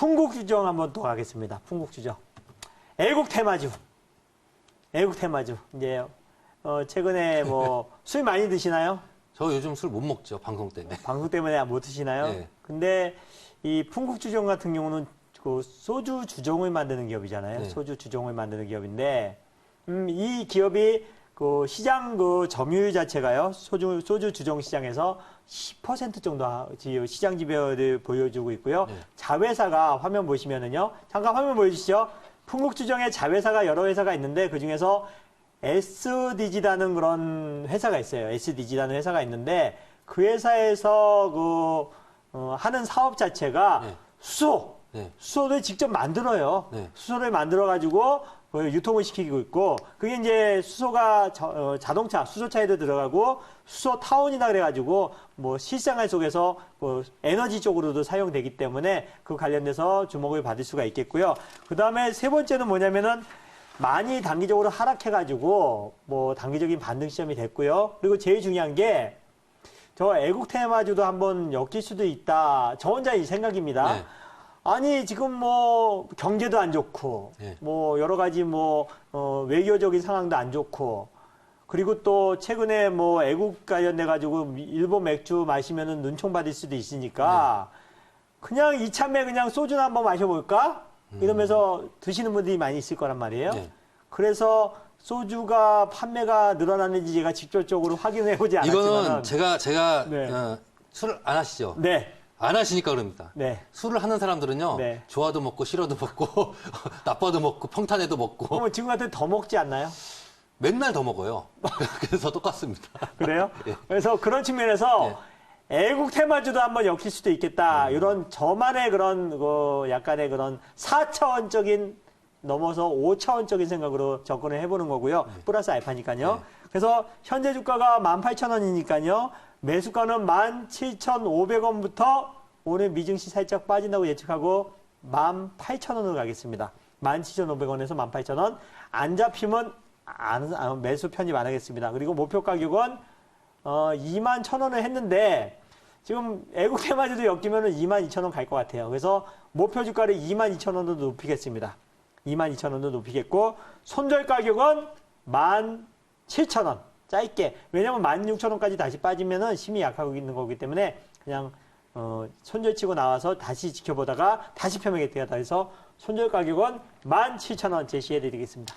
풍국주정 한번 또 가겠습니다. 풍국주정. 애국 테마주. 애국 테마주. 이제 어, 최근에 뭐 술 많이 드시나요? 저 요즘 술 못 먹죠 방송 때문에. 방송 때문에 못 드시나요? 네. 근데 이 풍국주정 같은 경우는 그 소주 주종을 만드는 기업이잖아요. 네. 소주 주종을 만드는 기업인데, 음, 이 기업이 그 시장 그 점유율 자체가요, 소주, 소주 주종 시장에서 10% 정도 시장 지배를 보여주고 있고요. 네. 자회사가 화면 보시면은요, 잠깐 화면 보여주시죠. 풍국주정에 자회사가 여러 회사가 있는데 그 중에서 SDG라는 그런 회사가 있어요. SDG라는 회사가 있는데 그 회사에서 그 어, 하는 사업 자체가 네. 수소, 네. 수소를 직접 만들어요. 네. 수소를 만들어 가지고 유통을 시키고 있고 그게 이제 수소가 저- 어, 자동차, 수소차에도 들어가고 수소 타운이라 그래가지고 뭐 실생활 속에서 뭐 에너지 쪽으로도 사용되기 때문에 그 관련돼서 주목을 받을 수가 있겠고요. 그 다음에 세 번째는 뭐냐면은 많이 단기적으로 하락해가지고 뭐 단기적인 반등 시점이 됐고요. 그리고 제일 중요한 게 저 애국 테마주도 한번 엮일 수도 있다. 저 혼자 이 생각입니다. 네. 아니 지금 뭐 경제도 안 좋고 네. 뭐 여러 가지 뭐 어, 외교적인 상황도 안 좋고 그리고 또 최근에 뭐 애국 관련돼 가지고 일본 맥주 마시면은 눈총 받을 수도 있으니까 그냥 이참에 그냥 소주나 한번 마셔볼까 이러면서 드시는 분들이 많이 있을 거란 말이에요. 네. 그래서 소주가 판매가 늘어나는지 제가 직접적으로 확인해 보지 않았지만 이거는 제가 제가 네. 어, 술을 안 하시죠? 네, 안 하시니까 그럽니다. 네. 술을 하는 사람들은요, 네. 좋아도 먹고 싫어도 먹고 나빠도 먹고 평탄해도 먹고 그러면 지금 같은 더 먹지 않나요? 맨날 더 먹어요. 그래서 똑같습니다. 그래요? 예. 그래서 그런 측면에서 애국 테마주도 한번 엮일 수도 있겠다. 음. 이런 저만의 그런 그 약간의 그런 4차원적인 넘어서 5차원적인 생각으로 접근을 해보는 거고요. 플러스 알파니까요. 네. 그래서 현재 주가가 18,000원이니까요. 매수가는 17,500원부터 오늘 미증시 살짝 빠진다고 예측하고 18,000원으로 가겠습니다. 17,500원에서 18,000원. 안 잡히면 안, 안- 매수 편입 안 하겠습니다. 그리고 목표 가격은 어, 2만 1,000원을 했는데 지금 애국 테마주도 엮이면 2만 2천원 갈 것 같아요. 그래서 목표 주가를 2만 2천 원으로 높이겠습니다. 2만 2천 원으로 높이겠고 손절 가격은 1만 7천 원 짧게 왜냐면 1만 6천 원까지 다시 빠지면은 힘이 약하고 있는 거기 때문에 그냥 어, 손절 치고 나와서 다시 지켜보다가 다시 펴매겠다 해서 손절 가격은 1만 7천 원 제시해 드리겠습니다.